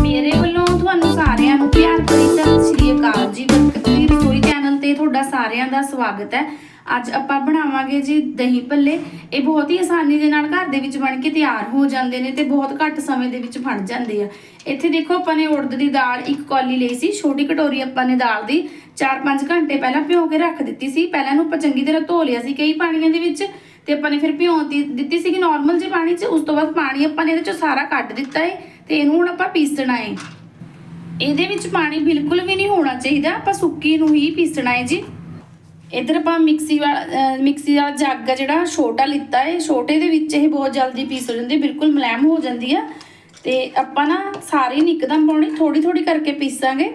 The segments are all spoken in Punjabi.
ਮੇਰੇ ਵੱਲੋਂ ਤੁਹਾਨੂੰ ਸਾਰਿਆਂ ਨੂੰ ਪਿਆਰ ਭਰੀ ਸਤਿ ਸ਼੍ਰੀ ਅਕਾਲ ਜੀ। ਬਰਕਤ ਰਸੋਈ ਚੈਨਲ ਤੇ ਤੁਹਾਡਾ ਸਾਰਿਆਂ ਦਾ ਸਵਾਗਤ ਹੈ। ਅੱਜ ਆਪਾਂ ਬਣਾਵਾਂਗੇ ਜੀ ਦਹੀਂ ਭੱਲੇ। ਇਹ ਬਹੁਤ ਹੀ ਆਸਾਨੀ ਦੇ ਨਾਲ ਘਰ ਦੇ ਵਿੱਚ ਬਣ ਕੇ ਤਿਆਰ ਹੋ ਜਾਂਦੇ ਨੇ ਤੇ ਬਹੁਤ ਘੱਟ ਸਮੇਂ ਦੇ ਵਿੱਚ ਬਣ ਜਾਂਦੇ ਆ। ਇੱਥੇ ਦੇਖੋ ਆਪਾਂ ਨੇ ਉੜਦ ਦੀ ਦਾਲ ਇੱਕ ਕੌਲੀ ਲਈ ਸੀ। ਛੋਟੀ ਕਟੋਰੀ ਆਪਾਂ ਨੇ ਦਾਲ ਦੀ 4-5 ਘੰਟੇ ਪਹਿਲਾਂ ਭਿਓ ਕੇ ਰੱਖ ਦਿੱਤੀ ਸੀ। ਪਹਿਲਾਂ ਇਹਨੂੰ ਆਪਾਂ ਚੰਗੀ ਤਰ੍ਹਾਂ ਧੋ ਲਿਆ ਸੀ। ਕਈ ਪਾਣੀਆਂ ਦੇ ਵਿੱਚ ਤੇ ਆਪਾਂ ਨੇ ਫਿਰ ਭਿਉਂ ਦੀ- ਦਿੱਤੀ ਸੀਗੀ ਕਿ ਨਾਰਮਲ ਜਿਹੇ ਪਾਣੀ 'ਚ, ਉਸ ਤੋਂ ਬਾਅਦ ਪਾਣੀ ਆਪਾਂ ਨੇ ਇਹਦੇ 'ਚੋਂ ਸਾਰਾ ਕੱਢ ਦਿੱਤਾ ਹੈ ਤੇ ਇਹਨੂੰ ਹੁਣ ਆਪਾਂ ਪੀਸਣਾ ਹੈ ਇਹਦੇ ਵਿੱਚ ਪਾਣੀ ਬਿਲਕੁਲ ਵੀ ਨਹੀਂ ਹੋਣਾ ਚਾਹੀਦਾ, ਆਪਾਂ ਸੁੱਕੀ ਨੂੰ ਹੀ ਪੀਸਣਾ ਹੈ ਜੀ। ਇਧਰ ਆਪਾਂ ਮਿਕਸੀ ਵਾਲਾ ਮਿਕਸੀ ਵਾਲਾ ਜੱਗ ਜਿਹੜਾ, ਛੋਟਾ ਲਿੱਤਾ ਹੈ ਛੋਟੇ ਦੇ ਵਿੱਚ ਇਹ ਬਹੁਤ ਜਲਦੀ ਪੀਸ ਹੋ ਜਾਂਦੀ ਬਿਲਕੁਲ ਮੁਲਾਇਮ ਹੋ ਜਾਂਦੀ ਆ। ਤੇ ਆਪਾਂ ਨਾ ਸਾਰੀ ਨਿਕਦਮ ਪਾਉਣੀ ਥੋੜੀ ਥੋੜੀ ਕਰਕੇ ਪੀਸਾਂਗੇ।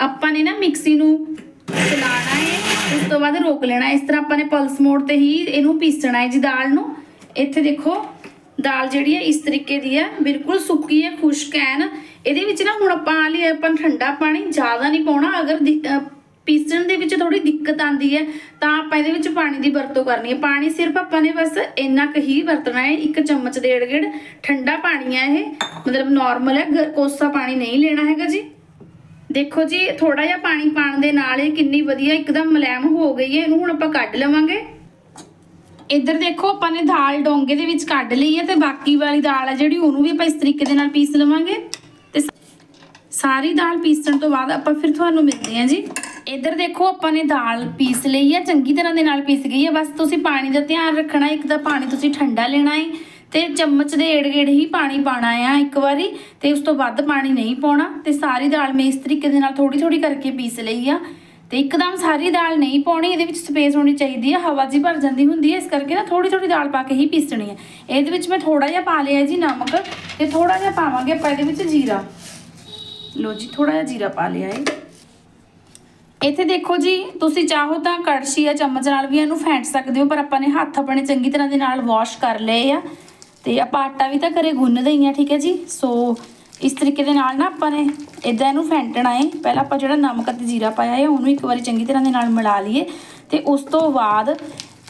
ਆਪਾਂ ਨੇ ਨਾ ਮਿਕਸੀ ਨੂੰ ਚਲਾਣਾ ਹੈ ਉਸ ਤੋਂ ਬਾਅਦ ਰੋਕ ਲੈਣਾ। ਇਸ ਤਰ੍ਹਾਂ ਆਪਾਂ ਨੇ ਪਲਸ ਮੋੜ ਤੇ ਹੀ ਇਹਨੂੰ ਪੀਸਣਾ ਹੈ ਜੀ ਦਾਲ ਨੂੰ। ਇੱਥੇ ਦੇਖੋ, ਦਾਲ ਜਿਹੜੀ ਹੈ ਇਸ ਤਰੀਕੇ ਦੀ ਹੈ ਬਿਲਕੁਲ ਸੁੱਕੀ ਹੈ ਖੁਸ਼ਕ ਐਨ। ਇਹਦੇ ਵਿੱਚ ਨਾ ਹੁਣ ਆਪਾਂ ਆ ਲਿਆ, ਆਪਾਂ ਠੰਡਾ ਪਾਣੀ ਜ਼ਿਆਦਾ ਨਹੀਂ ਪਾਉਣਾ। ਅਗਰ ਦਿ- ਪੀਸਣ ਦੇ ਵਿੱਚ ਥੋੜੀ ਦਿੱਕਤ ਆਂਦੀ ਹੈ ਤਾਂ ਆਪਾਂ ਇਹਦੇ ਵਿੱਚ ਪਾਣੀ ਦੀ ਵਰਤੋਂ ਕਰਨੀ ਹੈ ਪਾਣੀ ਸਿਰਫ ਆਪਾਂ ਨੇ ਬਸ ਇੰਨਾ ਕੁ ਹੀ ਵਰਤਣਾ ਹੈ ਇੱਕ ਚਮਚ ਡੇਢ ਗੇੜ ਠੰਡਾ ਪਾਣੀ ਹੈ ਇਹ। ਮਤਲਬ ਨਾਰਮਲ ਹੈ, ਗ- ਕੋਸਾ ਪਾਣੀ ਨਹੀਂ ਲੈਣਾ ਹੈਗਾ ਜੀ। ਦੇਖੋ ਜੀ ਥੋੜਾ ਜਿਹਾ ਪਾਣੀ ਪਾਣ ਦੇ ਨਾਲ ਇਹ ਕਿੰਨੀ ਵਧੀਆ ਇੱਕਦਮ ਮਲੈਮ ਹੋ ਗਈ ਹੈ। ਇਹਨੂੰ ਹੁਣ ਆਪਾਂ ਕੱਢ ਲਵਾਂਗੇ। ਇੱਧਰ ਦੇਖੋ, ਆਪਾਂ ਨੇ ਦਾਲ ਡੋਂਗੇ ਦੇ ਵਿੱਚ ਕੱਢ ਲਈ ਹੈ ਤੇ ਬਾਕੀ ਵਾਲੀ ਦਾਲ ਹੈ ਜਿਹੜੀ, ਉਹਨੂੰ ਵੀ ਆਪਾਂ ਇਸ ਤਰੀਕੇ ਦੇ ਨਾਲ ਪੀਸ ਲਵਾਂਗੇ। ਤੇ ਸਾਰੀ ਦਾਲ ਪੀਸਣ ਤੋਂ ਬਾਅਦ ਆਪਾਂ ਫਿਰ ਤੁਹਾਨੂੰ ਮਿਲਦੇ ਹਾਂ ਜੀ। ਇੱਧਰ ਦੇਖੋ, ਆਪਾਂ ਨੇ ਦਾਲ ਪੀਸ ਲਈ ਹੈ, ਚੰਗੀ ਤਰ੍ਹਾਂ ਦੇ ਨਾਲ ਪੀਸ ਗਈ ਹੈ। ਬਸ ਤੁਸੀਂ ਪਾਣੀ ਦਾ ਧਿਆਨ ਰੱਖਣਾ ਇੱਕ ਤਾਂ ਪਾਣੀ ਤੁਸੀਂ ਠੰਡਾ ਲੈਣਾ ਹੈ। ਤੇ ਚਮਚ ਦੇ ਏੜ-ਗੇੜ ਹੀ ਪਾਣੀ ਪਾਣਾ ਆ ਇੱਕ ਵਾਰੀ, ਤੇ ਉਸ ਤੋਂ ਵੱਧ ਪਾਣੀ ਨਹੀਂ ਪਾਉਣਾ। ਤੇ ਸਾਰੀ ਦਾਲ ਮੈਂ ਇਸ ਤਰੀਕੇ ਦੇ ਨਾਲ ਥੋੜੀ ਥੋੜੀ ਕਰਕੇ ਪੀਸ ਲਈ ਆ। ਤੇ ਇੱਕਦਮ ਸਾਰੀ ਦਾਲ ਨਹੀਂ ਪਾਉਣੀ, ਇਹਦੇ ਵਿੱਚ ਸਪੇਸ ਹੋਣੀ ਚਾਹੀਦੀ ਹੈ ਹਵਾ ਜੀ ਭਰ ਜਾਂਦੀ ਹੁੰਦੀ ਹੈ ਇਸ ਕਰਕੇ ਨਾ ਥੋੜੀ ਥੋੜੀ ਦਾਲ ਪਾ ਕੇ ਹੀ ਪੀਸਣੀ ਹੈ ਇਹਦੇ ਵਿੱਚ ਮੈਂ ਥੋੜਾ ਜਿਹਾ ਪਾ ਲਿਆ ਜੀ ਨਮਕ, ਤੇ ਥੋੜਾ ਜਿਹਾ ਪਾਵਾਂਗੇ ਆਪਾਂ ਇਹਦੇ ਵਿੱਚ ਜੀਰਾ। ਲੋ ਜੀ ਥੋੜਾ ਜਿਹਾ ਜੀਰਾ ਪਾ ਲਿਆ ਏ ਇੱਥੇ ਦੇਖੋ ਜੀ, ਤੁਸੀਂ ਚਾਹੋ ਤਾਂ ਕੜਛੀ ਜਾਂ ਚਮਚ ਨਾਲ ਵੀ ਇਹਨੂੰ ਫੈਂਟ ਸਕਦੇ ਹੋ, ਪਰ ਆਪਾਂ ਨੇ ਹੱਥ ਆਪਣੇ ਚੰਗੀ ਤਰ੍ਹਾਂ ਦੇ ਨਾਲ ਵਾਸ਼ ਕਰ ਲਏ ਆ। ਤੇ ਆਪਾਂ ਆਟਾ ਵੀ ਤਾਂ ਘਰੇ ਗੁੰਨਦੇ ਹੀ ਆ, ਠੀਕ ਹੈ ਜੀ? ਸੋ ਇਸ ਤਰੀਕੇ ਦੇ ਨਾਲ ਨਾ ਆਪਾਂ ਨੇ ਇਦਾਂ ਇਹਨੂੰ ਫੈਂਟਣਾ ਹੈ ਪਹਿਲਾਂ ਆਪਾਂ ਜਿਹੜਾ ਨਮਕ ਅਤੇ ਜੀਰਾ ਪਾਇਆ ਹੈ ਉਹਨੂੰ ਇੱਕ ਵਾਰੀ ਚੰਗੀ ਤਰ੍ਹਾਂ ਦੇ ਨਾਲ ਮਿਲਾ ਲਈਏ। ਤੇ ਉਸ ਤੋਂ ਬਾਅਦ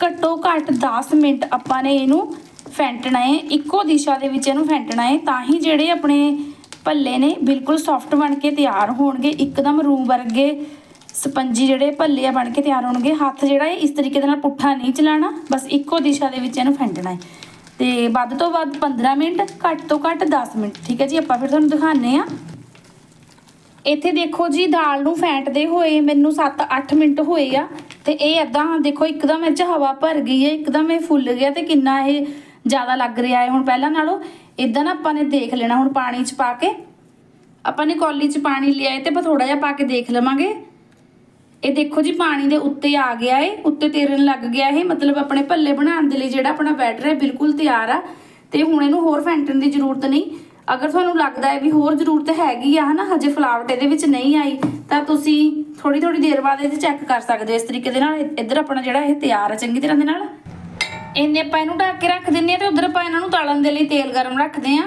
ਘੱਟੋ ਘੱਟ 10 ਮਿੰਟ ਆਪਾਂ ਨੇ ਇਹਨੂੰ ਫੈਂਟਣਾ ਹੈ ਇੱਕੋ ਦਿਸ਼ਾ ਦੇ ਵਿੱਚ ਇਹਨੂੰ ਫੈਂਟਣਾ ਹੈ ਤਾਂ ਹੀ ਜਿਹੜੇ ਆਪਣੇ ਭੱਲੇ ਨੇ ਬਿਲਕੁਲ ਸੌਫਟ ਬਣ ਕੇ ਤਿਆਰ ਹੋਣਗੇ, ਇੱਕਦਮ ਰੂਮ ਵਰਗੇ ਸਪੰਜੀ ਜਿਹੜੇ ਭੱਲੇ ਆ ਬਣ ਕੇ ਤਿਆਰ ਹੋਣਗੇ। ਹੱਥ ਜਿਹੜਾ ਹੈ ਇਸ ਤਰੀਕੇ ਦੇ ਨਾਲ ਪੁੱਠਾ ਨਹੀਂ ਚਲਾਣਾ, ਬਸ ਇੱਕੋ ਦਿਸ਼ਾ ਦੇ ਵਿੱਚ ਇਹਨੂੰ ਫੈਂਟਣਾ ਹੈ ਤੇ ਵੱਧ ਤੋਂ ਵੱਧ 15 ਮਿੰਟ, ਘੱਟ ਤੋਂ ਘੱਟ 10 ਮਿੰਟ। ਠੀਕ ਹੈ ਜੀ, ਆਪਾਂ ਫਿਰ ਤੁਹਾਨੂੰ ਦਿਖਾਣੇ ਆ ਇੱਥੇ ਦੇਖੋ ਜੀ, ਦਾਲ ਨੂੰ ਫੈਂਟਦੇ ਹੋਏ ਮੈਨੂੰ 7-8 ਮਿੰਟ ਹੋਏ ਆ ਤੇ ਇਹ ਏਦਾਂ, ਦੇਖੋ, ਇੱਕਦਮ ਇਹ 'ਚ ਹਵਾ ਭਰ ਗਈ ਹੈ, ਇੱਕਦਮ ਇਹ ਫੁੱਲ ਗਿਆ ਤੇ ਕਿੰਨਾ ਇਹ ਜ਼ਿਆਦਾ ਲੱਗ ਰਿਹਾ ਹੈ। ਹੁਣ ਪਹਿਲਾਂ ਨਾਲੋਂ ਇਦਾਂ ਨਾ ਆਪਾਂ ਨੇ ਦੇਖ ਲੈਣਾ, ਹੁਣ ਪਾਣੀ 'ਚ ਪਾ ਕੇ। ਆਪਾਂ ਨੇ ਕੌਲੀ 'ਚ ਪਾਣੀ ਲਿਆਏ ਹੈ ਤੇ ਆਪਾਂ ਥੋੜਾ ਜਿਹਾ ਪਾ ਕੇ ਦੇਖ ਲਵਾਂਗੇ। ਇਹ ਦੇਖੋ ਜੀ ਪਾਣੀ ਦੇ ਉੱਤੇ ਆ ਗਿਆ ਏ, ਉੱਤੇ ਤੇਰਨ ਲੱਗ ਗਿਆ ਇਹ, ਮਤਲਬ ਆਪਣੇ ਭੱਲੇ ਬਣਾਉਣ ਦੇ ਲਈ ਜਿਹੜਾ ਆਪਣਾ ਬੈਟਰ ਹੈ, ਬਿਲਕੁਲ ਤਿਆਰ ਆ। ਤੇ ਹੁਣ ਇਹਨੂੰ ਹੋਰ ਫੈਂਟਣ ਦੀ ਜ਼ਰੂਰਤ ਨਹੀਂ। ਅਗਰ ਤੁਹਾਨੂੰ ਲੱਗਦਾ ਹੈ ਵੀ ਹੋਰ ਜ਼ਰੂਰਤ ਹੈਗੀ ਆ, ਹਨਾ, ਹਜੇ ਫਲਾਵਟ ਇਹਦੇ ਵਿੱਚ ਨਹੀਂ ਆਈ, ਤਾਂ ਤੁਸੀਂ ਥੋੜੀ ਥੋੜੀ ਦੇਰ ਬਾਅਦ ਇਹਦੇ ਚੈੱਕ ਕਰ ਸਕਦੇ ਹੋ ਇਸ ਤਰੀਕੇ ਦੇ ਨਾਲ। ਇੱਧਰ ਆਪਣਾ ਜਿਹੜਾ ਇਹ ਤਿਆਰ ਹੈ ਚੰਗੀ ਤਰ੍ਹਾਂ ਦੇ ਨਾਲ। ਇੰਨੇ ਆਪਾਂ ਇਹਨੂੰ ਢੱਕ ਕੇ ਰੱਖ ਦਿੰਨੇ ਆ ਤੇ ਉਧਰ ਆਪਾਂ ਇਹਨਾਂ ਨੂੰ ਤਲਣ ਦੇ ਲਈ ਤੇਲ ਗਰਮ ਰੱਖਦੇ ਆ।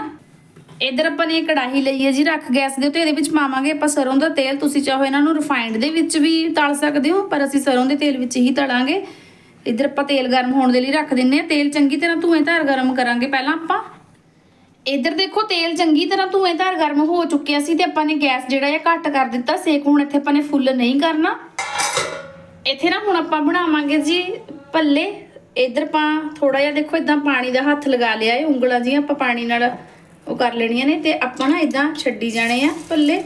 ਇਧਰ ਆਪਾਂ ਨੇ ਕੜਾਹੀ ਲਈ ਹੈ ਜੀ, ਰੱਖ ਗੈਸ ਦੇ ਉੱਤੇ, ਇਹਦੇ ਵਿੱਚ ਪਾਵਾਂਗੇ ਆਪਾਂ ਸਰੋਂ ਦਾ ਤੇਲ। ਤੁਸੀਂ ਚਾਹੋ ਇਹਨਾਂ ਨੂੰ ਰਿਫਾਈਨਡ ਦੇ ਵਿੱਚ ਵੀ ਤਲ ਸਕਦੇ ਹੋ, ਪਰ ਅਸੀਂ ਸਰੋਂ ਦੇ ਤੇਲ ਵਿੱਚ ਹੀ ਤਲਾਂਗੇ। ਇਧਰ ਆਪਾਂ ਤੇਲ ਗਰਮ ਹੋਣ ਦੇ ਲਈ ਰੱਖ ਦਿੰਨੇ ਆ। ਤੇਲ ਚੰਗੀ ਤਰ੍ਹਾਂ ਧੂਏ ਧਾਰ ਗਰਮ ਕਰਾਂਗੇ ਪਹਿਲਾਂ ਆਪਾਂ। ਇਧਰ ਦੇਖੋ, ਤੇਲ ਚੰਗੀ ਤਰ੍ਹਾਂ ਧੂਏ ਧਾਰ ਗਰਮ ਹੋ ਚੁੱਕਿਆ ਸੀ ਤੇ ਆਪਾਂ ਨੇ ਗੈਸ ਜਿਹੜਾ ਇਹ ਘੱਟ ਕਰ ਦਿੱਤਾ। ਸੇਕ ਹੁਣ ਇੱਥੇ ਆਪਾਂ ਨੇ ਫੁੱਲ ਨਹੀਂ ਕਰਨਾ। ਇੱਥੇ ਨਾ ਹੁਣ ਆਪਾਂ ਬਣਾਵਾਂਗੇ ਜੀ ਭੱਲੇ ਇਧਰ ਆਪਾਂ ਥੋੜਾ ਜਿਹਾ ਦੇਖੋ, ਇਦਾਂ ਪਾਣੀ ਦਾ ਹੱਥ ਲਗਾ ਲਿਆ ਏ ਉਂਗਲਾਂ ਜੀਆਂ ਆਪਾਂ ਪਾਣੀ ਨਾਲ ਉਹ ਕਰ ਲੈਣੀਆਂ ਨੇ ਤੇ ਆਪਾਂ ਨਾ ਇਦਾਂ ਛੱਡੀ ਜਾਣੇ ਆ ਭੱਲੇ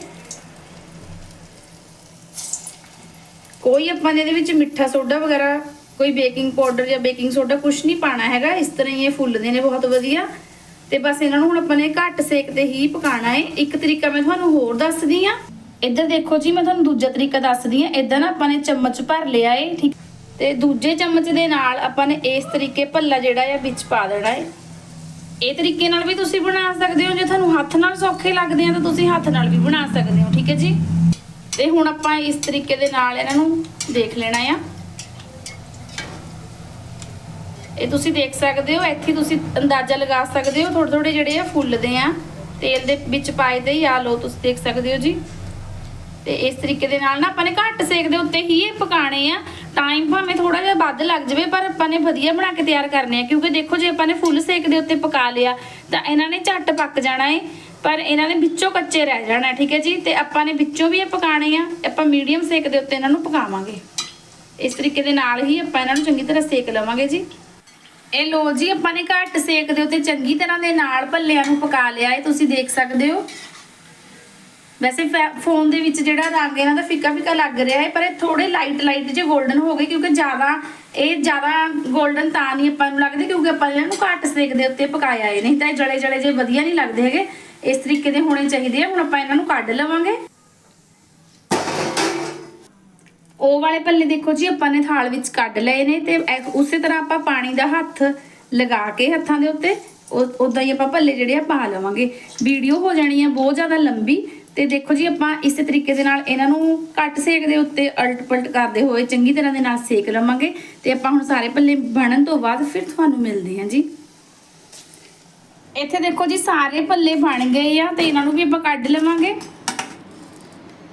ਕੋਈ ਆਪਾਂ ਨੇ ਇਹਦੇ ਵਿੱਚ ਮਿੱਠਾ ਸੋਡਾ ਵਗੈਰਾ, ਕੋਈ ਬੇਕਿੰਗ ਪਾਊਡਰ ਜਾਂ ਬੇਕਿੰਗ ਸੋਡਾ ਕੁਝ ਨਹੀਂ ਪਾਣਾ ਹੈਗਾ, ਇਸ ਤਰ੍ਹਾਂ ਹੀ ਇਹ ਫੁੱਲਦੇ ਨੇ ਬਹੁਤ ਵਧੀਆ। ਤੇ ਬਸ ਇਹਨਾਂ ਨੂੰ ਹੁਣ ਆਪਾਂ ਨੇ ਘੱਟ ਸੇਕ ਤੇ ਹੀ ਪਕਾਣਾ ਹੈ ਇੱਕ ਤਰੀਕਾ ਮੈਂ ਤੁਹਾਨੂੰ ਹੋਰ ਦੱਸਦੀ ਆ। ਇੱਧਰ ਦੇਖੋ ਜੀ, ਮੈਂ ਤੁਹਾਨੂੰ ਦੂਜਾ ਤਰੀਕਾ ਦੱਸਦੀ ਆ। ਇਦਾਂ ਨਾ ਆਪਾਂ ਨੇ ਚਮਚ ਭਰ ਲਿਆ ਏ, ਠੀਕ। ਤੇ ਦੂਜੇ ਚਮਚ ਦੇ ਨਾਲ ਆਪਾਂ ਨੇ ਇਸ ਤਰੀਕੇ ਭੱਲਾ ਜਿਹੜਾ ਆ ਵਿੱਚ ਪਾ ਦੇਣਾ ਏ। ਇਹ ਤਰੀਕੇ ਨਾਲ ਵੀ ਤੁਸੀਂ ਬਣਾ ਸਕਦੇ ਹੋ, ਜੇ ਤੁਹਾਨੂੰ ਹੱਥ ਨਾਲ ਸੌਖੇ ਲੱਗਦੇ ਆ ਤਾਂ ਤੁਸੀਂ ਹੱਥ ਨਾਲ ਵੀ ਬਣਾ ਸਕਦੇ ਹੋ, ਠੀਕ ਹੈ ਜੀ? ਤੇ ਹੁਣ ਆਪਾਂ ਇਸ ਤਰੀਕੇ ਦੇ ਨਾਲ ਇਹਨਾਂ ਨੂੰ ਦੇਖ ਲੈਣਾ ਆ। ਇਹ ਤੁਸੀਂ ਦੇਖ ਸਕਦੇ ਹੋ, ਇੱਥੇ ਤੁਸੀਂ ਅੰਦਾਜ਼ਾ ਲਗਾ ਸਕਦੇ ਹੋ ਥੋੜੇ ਥੋੜੇ ਜਿਹੜੇ ਆ ਫੁੱਲਦੇ ਆ। ਤੇਲ ਦੇ ਵਿੱਚ ਪਾਏ ਦੇ ਆ ਲੋ ਤੁਸੀਂ ਦੇਖ ਸਕਦੇ ਹੋ ਜੀ। ਤੇ ਇਸ ਤਰੀਕੇ ਦੇ ਨਾਲ ਨਾ ਆਪਾਂ ਨੇ ਘੱਟ ਸੇਕ ਦੇ ਉੱਤੇ ਹੀ ਇਹ ਪਕਾਣੇ ਆ। ਟਾਈਮ ਭਾਵੇਂ ਥੋੜਾ ਜਿਹਾ ਵੱਧ ਲੱਗ ਜਾਵੇ, ਪਰ ਆਪਾਂ ਨੇ ਵਧੀਆ ਬਣਾ ਕੇ ਤਿਆਰ ਕਰਨੇ ਆ। ਕਿਉਂਕਿ ਦੇਖੋ, ਜੇ ਆਪਾਂ ਨੇ ਫੁੱਲ ਸੇਕ ਦੇ ਉੱਤੇ ਪਕਾ ਲਿਆ, ਤਾਂ ਇਹਨਾਂ ਨੇ ਝੱਟ ਪੱਕ ਜਾਣਾ ਏ। ਪਰ ਇਹਨਾਂ ਨੇ ਵਿੱਚੋਂ ਕੱਚੇ ਰਹਿ ਜਾਣਾ, ਠੀਕ ਹੈ ਜੀ? ਤੇ ਆਪਾਂ ਨੇ ਵਿੱਚੋਂ ਵੀ ਇਹ ਪਕਾਣੇ ਆ। ਆਪਾਂ ਮੀਡੀਅਮ ਸੇਕ ਦੇ ਉੱਤੇ ਇਹਨਾਂ ਨੂੰ ਪਕਾਵਾਂਗੇ। ਇਸ ਤਰੀਕੇ ਦੇ ਨਾਲ ਹੀ ਆਪਾਂ ਇਹਨਾਂ ਨੂੰ ਚੰਗੀ ਤਰ੍ਹਾਂ ਸੇਕ ਲਵਾਂਗੇ ਜੀ। ਇਹ ਲੋ ਜੀ, ਆਪਾਂ ਨੇ ਘੱਟ ਸੇਕ ਦੇ ਉੱਤੇ ਚੰਗੀ ਤਰ੍ਹਾਂ ਦੇ ਨਾਲ ਭੱਲਿਆਂ ਨੂੰ ਪਕਾ ਲਿਆ ਹੈ ਤੁਸੀਂ ਦੇਖ ਸਕਦੇ ਹੋ। ਵੈਸੇ ਫੋਨ ਦੇ ਵਿੱਚ ਜਿਹੜਾ ਰੰਗ ਇਹਨਾਂ ਦਾ ਫਿੱਕਾ ਫਿੱਕਾ ਲੱਗ ਰਿਹਾ ਹੈ, ਪਰ ਇਹ ਥੋੜੇ ਲਾਈਟ ਲਾਈਟ ਜਿਹੇ 골ਡਨ ਹੋ ਗਏ ਕਿਉਂਕਿ ਜ਼ਿਆਦਾ ਇਹ ਜ਼ਿਆਦਾ 골ਡਨ ਤਾਂ ਨਹੀਂ ਆਪਾਂ ਨੂੰ ਲੱਗਦੇ ਕਿਉਂਕਿ ਆਪਾਂ ਇਹਨਾਂ ਨੂੰ ਘੱਟ ਸੇਕ ਦੇ ਉੱਤੇ ਪਕਾਇਆ ਹੈ। ਨਹੀਂ ਤਾਂ ਇਹ ਜਲੇ ਜਲੇ ਜੇ ਵਧੀਆ ਨਹੀਂ ਲੱਗਦੇ ਹੈਗੇ। ਇਸ ਤਰੀਕੇ ਦੇ ਹੋਣੇ ਚਾਹੀਦੇ ਆ। ਹੁਣ ਆਪਾਂ ਇਹਨਾਂ ਨੂੰ ਕੱਢ ਲਵਾਂਗੇ। ਉਹ ਵਾਲੇ ਪੱਲੇ ਦੇਖੋ ਜੀ, ਆਪਾਂ ਨੇ ਥਾਲ ਵਿੱਚ ਕੱਢ ਲਏ ਨੇ ਤੇ ਉਸੇ ਤਰ੍ਹਾਂ ਆਪਾਂ ਪਾਣੀ ਦਾ ਹੱਥ ਲਗਾ ਕੇ ਹੱਥਾਂ ਦੇ ਉੱਤੇ ਉਦਾਂ ਹੀ ਆਪਾਂ ਭੱਲੇ ਜਿਹੜੇ ਆ ਪਾ ਲਵਾਂਗੇ। ਵੀਡੀਓ ਹੋ ਜਾਣੀ ਆ ਬਹੁਤ ਜ਼ਿਆਦਾ ਲੰਬੀ। ਤੇ ਦੇਖੋ ਜੀ, ਆਪਾਂ ਇਸੇ ਤਰੀਕੇ ਦੇ ਨਾਲ ਇਹਨਾਂ ਨੂੰ ਘੱਟ ਸੇਕ ਦੇ ਉੱਤੇ ਅਲਟ ਪਲਟ ਕਰਦੇ ਹੋਏ ਚੰਗੀ ਤਰ੍ਹਾਂ ਦੇ ਨਾਲ ਸੇਕ ਲਵਾਂਗੇ ਤੇ ਆਪਾਂ ਹੁਣ ਸਾਰੇ ਭੱਲੇ ਬਣਨ ਤੋਂ ਬਾਅਦ ਫਿਰ ਤੁਹਾਨੂੰ ਮਿਲਦੇ ਹਾਂ ਜੀ। ਇੱਥੇ ਦੇਖੋ ਜੀ, ਸਾਰੇ ਭੱਲੇ ਬਣ ਗਏ ਆ ਤੇ ਇਹਨਾਂ ਨੂੰ ਵੀ ਆਪਾਂ ਕੱਢ ਲਵਾਂਗੇ।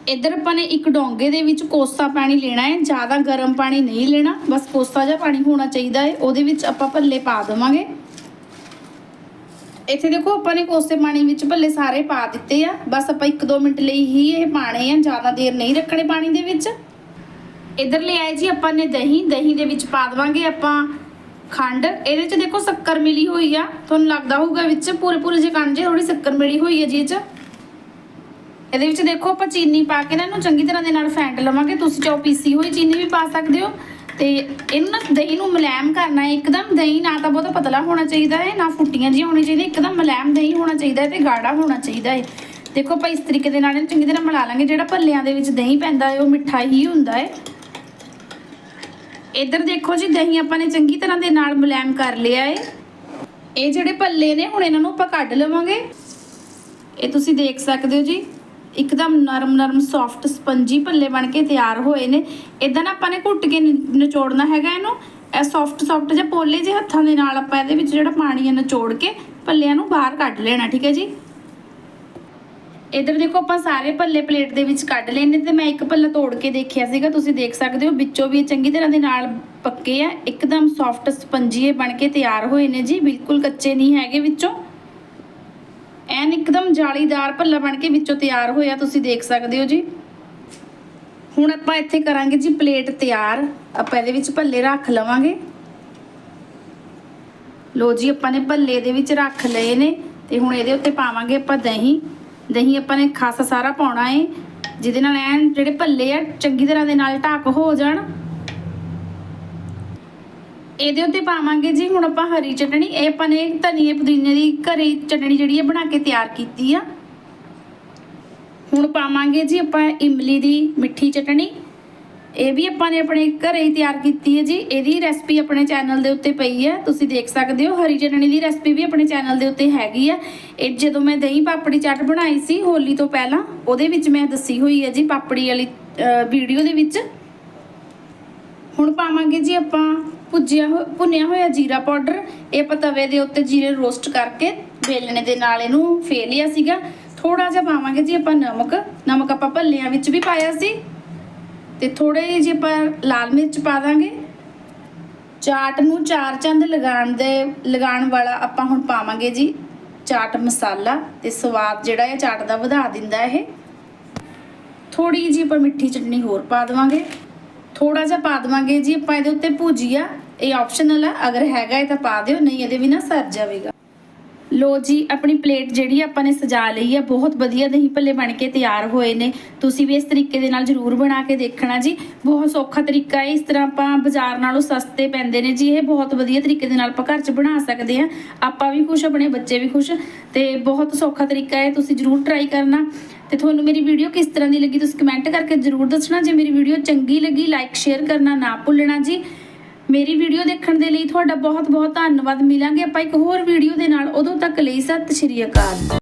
ਇੱਧਰ ਆਪਾਂ ਨੇ ਇੱਕ ਡੋਂਗੇ ਦੇ ਵਿੱਚ ਕੋਸਾ ਪਾਣੀ ਲੈਣਾ ਹੈ, ਜ਼ਿਆਦਾ ਗਰਮ ਪਾਣੀ ਨਹੀਂ ਲੈਣਾ, ਬਸ ਕੋਸਾ ਜਿਹਾ ਪਾਣੀ ਹੋਣਾ ਚਾਹੀਦਾ ਹੈ, ਉਹਦੇ ਵਿੱਚ ਆਪਾਂ ਭੱਲੇ ਪਾ ਦੇਵਾਂਗੇ। ਇੱਥੇ ਦੇਖੋ ਆਪਾਂ ਨੇ ਕੋਸੇ ਪਾਣੀ ਵਿੱਚ ਭੱਲੇ ਸਾਰੇ ਪਾ ਦਿੱਤੇ ਆ। ਬਸ ਆਪਾਂ 1-2 ਮਿੰਟ ਲਈ ਹੀ ਇਹ ਪਾਣੇ ਆ, ਜ਼ਿਆਦਾ ਦੇਰ ਨਹੀਂ ਰੱਖਣੇ ਪਾਣੀ ਦੇ ਵਿੱਚ। ਇੱਧਰ ਲੈ ਆਏ ਜੀ, ਆਪਾਂ ਨੇ ਦਹੀਂ। ਦਹੀਂ ਦੇ ਵਿੱਚ ਪਾ ਦੇਵਾਂਗੇ ਆਪਾਂ ਖੰਡ। ਇਹਦੇ ਚ ਦੇਖੋ ਸ਼ੱਕਰ ਮਿਲੀ ਹੋਈ ਆ। ਤੁਹਾਨੂੰ ਲੱਗਦਾ ਹੋਊਗਾ ਵਿੱਚ ਪੂਰੇ ਪੂਰੇ ਜੇ ਕੰਜੇ ਥੋੜੀ ਸ਼ੱਕਰ ਮਿਲੀ ਹੋਈ ਹੈ ਜੀ ਇਹ ਚ। ਇਹਦੇ ਵਿੱਚ ਦੇਖੋ ਆਪਾਂ ਚੀਨੀ ਪਾ ਕੇ ਨਾ ਇਹਨੂੰ ਚੰਗੀ ਤਰ੍ਹਾਂ ਦੇ ਨਾਲ ਫੈਂਟ ਲਵਾਂਗੇ। ਤੁਸੀਂ ਚਾਹੋ ਪੀਸੀ ਹੋਈ ਚੀਨੀ ਵੀ ਪਾ ਸਕਦੇ ਹੋ। ਤੇ ਇਹਨੂੰ ਨਾ ਦਹੀਂ ਨੂੰ ਮੁਲਾਇਮ ਕਰਨਾ ਹੈ। ਇੱਕਦਮ ਦਹੀਂ ਨਾ ਤਾਂ ਬਹੁਤਾ ਪਤਲਾ ਹੋਣਾ ਚਾਹੀਦਾ ਹੈ, ਨਾ ਫੁੱਟੀਆਂ ਜਿਹੀਆਂ ਹੋਣੀਆਂ ਚਾਹੀਦੀਆਂ। ਇੱਕਦਮ ਮੁਲਾਇਮ ਦਹੀਂ ਹੋਣਾ ਚਾਹੀਦਾ ਹੈ ਤੇ ਗਾੜਾ ਹੋਣਾ ਚਾਹੀਦਾ ਹੈ। ਦੇਖੋ ਆਪਾਂ ਇਸ ਤਰੀਕੇ ਦੇ ਨਾਲ ਇਹਨੂੰ ਚੰਗੀ ਤਰ੍ਹਾਂ ਮਿਲਾ ਲਾਂਗੇ। ਜਿਹੜਾ ਭੱਲਿਆਂ ਦੇ ਵਿੱਚ ਦਹੀਂ ਪੈਂਦਾ ਹੈ, ਉਹ ਮਿੱਠਾ ਹੀ ਹੁੰਦਾ ਹੈ। ਇੱਧਰ ਦੇਖੋ ਜੀ, ਦਹੀਂ ਆਪਾਂ ਨੇ ਚੰਗੀ ਤਰ੍ਹਾਂ ਦੇ ਨਾਲ ਮੁਲਾਇਮ ਕਰ ਲਿਆ ਹੈ। ਇਹ ਜਿਹੜੇ ਭੱਲੇ ਨੇ, ਹੁਣ ਇਹਨਾਂ ਨੂੰ ਆਪਾਂ ਕੱਢ ਲਵਾਂਗੇ। ਇਹ ਤੁਸੀਂ ਦੇਖ ਸਕਦੇ ਹੋ ਜੀ। ਇੱਕਦਮ ਨਰਮ ਨਰਮ ਸੌਫਟ ਸਪੰਜੀ ਭੱਲੇ ਬਣ ਕੇ ਤਿਆਰ ਹੋਏ ਨੇ। ਇਦਾਂ ਨਾ ਆਪਾਂ ਨੇ ਘੁੱਟ ਕੇ ਨਿ- ਨਿਚੋੜਨਾ ਹੈਗਾ ਇਹਨੂੰ। ਇਹ ਸੌਫਟ ਸੌਫਟ ਜਿਹੇ ਪੋਲੇ ਜਿਹੇ ਹੱਥਾਂ ਦੇ ਨਾਲ ਆਪਾਂ ਇਹਦੇ ਵਿੱਚ ਜਿਹੜਾ ਪਾਣੀ ਹੈ ਨਿਚੋੜ ਕੇ ਭੱਲਿਆਂ ਨੂੰ ਬਾਹਰ ਕੱਢ ਲੈਣਾ, ਠੀਕ ਹੈ ਜੀ? ਇਧਰ ਦੇਖੋ ਆਪਾਂ ਸਾਰੇ ਭੱਲੇ ਪਲੇਟ ਦੇ ਵਿੱਚ ਕੱਢ ਲਏ ਨੇ ਤੇ ਮੈਂ ਇੱਕ ਭੱਲਾ ਤੋੜ ਕੇ ਦੇਖਿਆ ਸੀਗਾ, ਤੁਸੀਂ ਦੇਖ ਸਕਦੇ ਹੋ, ਵਿੱਚੋਂ ਵੀ ਇਹ ਚੰਗੀ ਤਰ੍ਹਾਂ ਦੇ ਨਾਲ ਪੱਕੇ ਆ। ਇੱਕਦਮ ਸੌਫਟ ਸਪੰਜੀਏ ਬਣ ਕੇ ਤਿਆਰ ਹੋਏ ਨੇ ਜੀ, ਬਿਲਕੁਲ ਕੱਚੇ ਨਹੀਂ ਹੈਗੇ ਵਿੱਚੋਂ। ਐਨ ਇੱਕਦਮ ਜਾਲੀਦਾਰ ਭੱਲਾ ਬਣ ਕੇ ਵਿੱਚੋਂ ਤਿਆਰ ਹੋਇਆ, ਤੁਸੀਂ ਦੇਖ ਸਕਦੇ ਹੋ ਜੀ। ਹੁਣ ਆਪਾਂ ਇੱਥੇ ਕਰਾਂਗੇ ਜੀ ਪਲੇਟ ਤਿਆਰ। ਆਪਾਂ ਇਹਦੇ ਵਿੱਚ ਭੱਲੇ ਰੱਖ ਲਵਾਂਗੇ। ਲੋ ਜੀ, ਆਪਾਂ ਨੇ ਭੱਲੇ ਦੇ ਵਿੱਚ ਰੱਖ ਲਏ ਨੇ ਤੇ ਹੁਣ ਇਹਦੇ ਉੱਤੇ ਪਾਵਾਂਗੇ ਆਪਾਂ ਦਹੀਂ। ਦਹੀਂ ਆਪਾਂ ਨੇ ਖਾਸਾ ਸਾਰਾ ਪਾਉਣਾ ਏ। ਜਿਹਦੇ ਨਾਲ ਐਨ ਜਿਹੜੇ ਭੱਲੇ ਆ, ਚੰਗੀ ਤਰ੍ਹਾਂ ਦੇ ਨਾਲ ਢੱਕ ਹੋ ਜਾਣ। ਇਹਦੇ ਉੱਤੇ ਪਾਵਾਂਗੇ ਜੀ, ਹੁਣ ਆਪਾਂ ਹਰੀ ਚਟਣੀ, ਇਹ ਆਪਾਂ ਨੇ ਧਨੀਏ ਪੁਦੀਨੇ ਦੀ ਘਰੇ ਚਟਣੀ ਜਿਹੜੀ ਹੈ ਬਣਾ ਕੇ ਤਿਆਰ ਕੀਤੀ ਆ। ਹੁਣ ਪਾਵਾਂਗੇ ਜੀ ਆਪਾਂ ਇਮਲੀ ਦੀ ਮਿੱਠੀ ਚਟਣੀ। ਇਹ ਵੀ ਆਪਾਂ ਨੇ ਆਪਣੇ ਘਰੇ ਹੀ ਤਿਆਰ ਕੀਤੀ ਹੈ ਜੀ। ਇਹਦੀ ਰੈਸਪੀ ਆਪਣੇ ਚੈਨਲ ਦੇ ਉੱਤੇ ਪਈ ਹੈ। ਤੁਸੀਂ ਦੇਖ ਸਕਦੇ ਹੋ, ਹਰੀ ਚਟਣੀ ਦੀ ਰੈਸਪੀ ਵੀ ਆਪਣੇ ਚੈਨਲ ਦੇ ਉੱਤੇ ਹੈਗੀ ਆ। ਇਹ ਜਦੋਂ ਮੈਂ ਦਹੀਂ ਪਾਪੜੀ ਚਾਟ ਬਣਾਈ ਸੀ ਹੋਲੀ ਤੋਂ ਪਹਿਲਾਂ, ਉਹਦੇ ਵਿੱਚ ਮੈਂ ਦੱਸੀ ਹੋਈ ਹੈ ਜੀ ਪਾਪੜੀ ਵਾਲੀ ਵੀਡੀਓ ਦੇ ਵਿੱਚ। ਹੁਣ ਪਾਵਾਂਗੇ ਜੀ ਆਪਾਂ ਭੁੱਜਿਆ ਹੋ- ਭੁੰਨਿਆ ਹੋਇਆ ਜੀਰਾ ਪਾਊਡਰ, ਇਹ ਆਪਾਂ ਤਵੇ ਦੇ ਉੱਤੇ ਜੀਰੇ ਰੋਸਟ ਕਰਕੇ ਵੇਲਣੇ ਦੇ ਨਾਲ ਇਹਨੂੰ ਫੇਰ ਲਿਆ ਸੀਗਾ। ਥੋੜਾ ਜਿਹਾ ਪਾਵਾਂਗੇ ਜੀ ਆਪਾਂ ਨਮਕ। ਨਮਕ ਆਪਾਂ ਭੱਲਿਆਂ ਵਿੱਚ ਵੀ ਪਾਇਆ ਸੀ। ਤੇ ਥੋੜੇ ਜਿਹੇ ਆਪਾਂ ਲਾਲ ਮਿਰਚ ਪਾ ਦਾਂਗੇ। ਚਾਟ ਨੂੰ ਚਾਰ ਚੰਦ ਲਗਾਉਣ ਦੇ, ਲਗਾਉਣ ਵਾਲਾ ਆਪਾਂ ਹੁਣ ਪਾਵਾਂਗੇ ਜੀ ਚਾਟ ਮਸਾਲਾ ਤੇ ਸਵਾਦ ਜਿਹੜਾ ਹੈ ਚਾਟ ਦਾ ਵਧਾ ਦਿੰਦਾ ਇਹ। ਥੋੜੀ ਜਿਹੀ ਆਪਾਂ ਮਿੱਠੀ ਚਟਨੀ ਹੋਰ ਪਾ ਦੇਵਾਂਗੇ। ਥੋੜਾ ਜਿਹਾ ਪਾ ਦੇਵਾਂਗੇ ਜੀ, ਆਪਾਂ ਇਹਦੇ ਉੱਤੇ ਭੁਜੀਆ ਇਹ ਆਪਸ਼ਨਲ ਆ, ਅਗਰ ਹੈਗਾ ਇਹ ਤਾਂ ਪਾ ਦਿਓ, ਨਹੀਂ ਇਹਦੇ ਬਿਨਾ ਸਰ ਜਾਵੇਗਾ। ਲੋ ਜੀ, ਆਪਣੀ ਪਲੇਟ ਜਿਹੜੀ ਆਪਾਂ ਨੇ ਸਜਾ ਲਈ ਹੈ ਬਹੁਤ ਵਧੀਆ ਦਹੀਂ ਭੱਲੇ ਬਣ ਕੇ ਤਿਆਰ ਹੋਏ ਨੇ। ਤੁਸੀਂ ਵੀ ਇਸ ਤਰੀਕੇ ਦੇ ਨਾਲ ਜਰੂਰ ਬਣਾ ਕੇ ਦੇਖਣਾ ਜੀ। ਬਹੁਤ ਸੌਖਾ ਤਰੀਕਾ ਹੈ, ਇਸ ਤਰ੍ਹਾਂ ਆਪਾਂ ਬਾਜ਼ਾਰ ਨਾਲੋਂ ਸਸਤੇ ਪੈਂਦੇ ਨੇ ਜੀ। ਇਹ ਬਹੁਤ ਵਧੀਆ ਤਰੀਕੇ ਦੇ ਨਾਲ ਆਪਾਂ ਘਰ 'ਚ ਬਣਾ ਸਕਦੇ ਆ। ਆਪਾਂ ਵੀ ਖੁਸ਼, ਆਪਣੇ ਬੱਚੇ ਵੀ ਖੁਸ਼। ਤੇ ਬਹੁਤ ਸੌਖਾ ਤਰੀਕਾ ਹੈ, ਤੁਸੀਂ ਜਰੂਰ ਟਰਾਈ ਕਰਨਾ। ਤੇ ਤੁਹਾਨੂੰ ਮੇਰੀ ਵੀਡੀਓ ਕਿਸ ਤਰ੍ਹਾਂ ਦੀ ਲੱਗੀ ਤੁਸੀਂ ਕਮੈਂਟ ਕਰਕੇ ਜਰੂਰ ਦੱਸਣਾ। ਜੇ ਮੇਰੀ ਵੀਡੀਓ ਚੰਗੀ ਲੱਗੀ ਲਾਈਕ ਸ਼ੇਅਰ ਕਰਨਾ ਨਾ ਭੁੱਲਣਾ ਜੀ। ਮੇਰੀ ਵੀਡੀਓ ਦੇਖਣ ਦੇ ਲਈ ਤੁਹਾਡਾ ਬਹੁਤ ਬਹੁਤ ਧੰਨਵਾਦ। ਮਿਲਾਂਗੇ ਆਪਾਂ ਇੱਕ ਹੋਰ ਵੀਡੀਓ ਦੇ ਨਾਲ। ਉਦੋਂ ਤੱਕ ਲਈ ਸਤਿ ਸ਼੍ਰੀ ਅਕਾਲ।